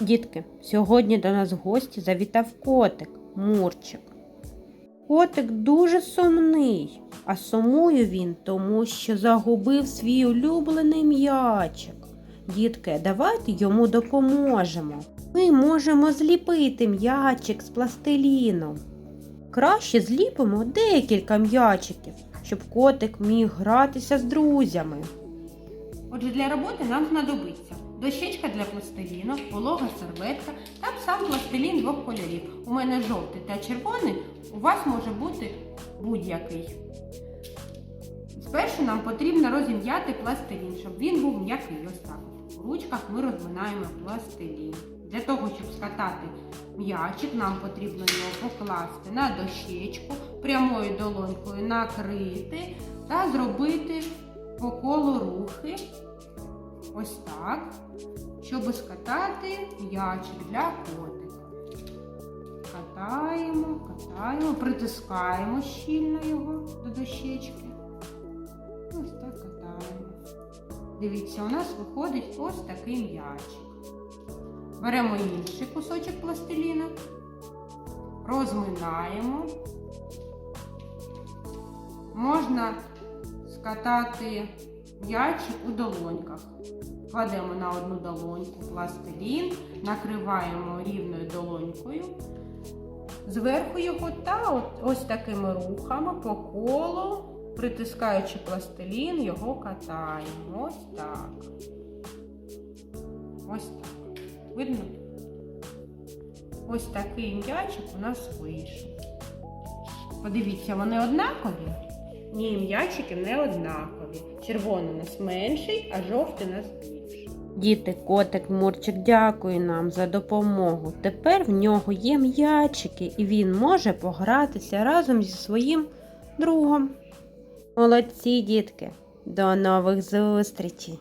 Дітки, сьогодні до нас в гості завітав котик Мурчик. Котик дуже сумний, а сумує він, тому що загубив свій улюблений м'ячик. Дітки, давайте йому допоможемо. Ми можемо зліпити м'ячик з пластиліном. Краще зліпимо декілька м'ячиків, щоб котик міг гратися з друзями. Отже, для роботи нам знадобиться дощечка для пластиліну, волога серветка та сам пластилін двох кольорів. У мене жовтий та червоний, у вас може бути будь-який. Спершу нам потрібно розім'яти пластилін, щоб він був м'який. Ось так. У ручках ми розминаємо пластилін. Для того, щоб скатати м'ячик, нам потрібно його покласти на дощечку, прямою долонькою накрити та зробити по колу рухи. Ось так, щоб скатати м'ячик для котика. Катаємо, катаємо, притискаємо щільно його до дощечки. Ось так катаємо. Дивіться, у нас виходить ось такий м'ячик. Беремо інший кусочок пластиліна, розминаємо. Можна скатати м'ячик у долоньках. Кладемо на одну долоньку пластилін, накриваємо рівною долонькою. Зверху його та от, ось такими рухами по колу, притискаючи пластилін, його катаємо. Ось так. Ось так. Видно? Ось такий м'ячик у нас вийшов. Подивіться, вони однакові? Ні, м'ячики не однакові. Червоний у нас менший, а жовтий у нас більший. Діти, котик Мурчик дякує нам за допомогу. Тепер в нього є м'ячики, і він може погратися разом зі своїм другом. Молодці, дітки! До нових зустрічей!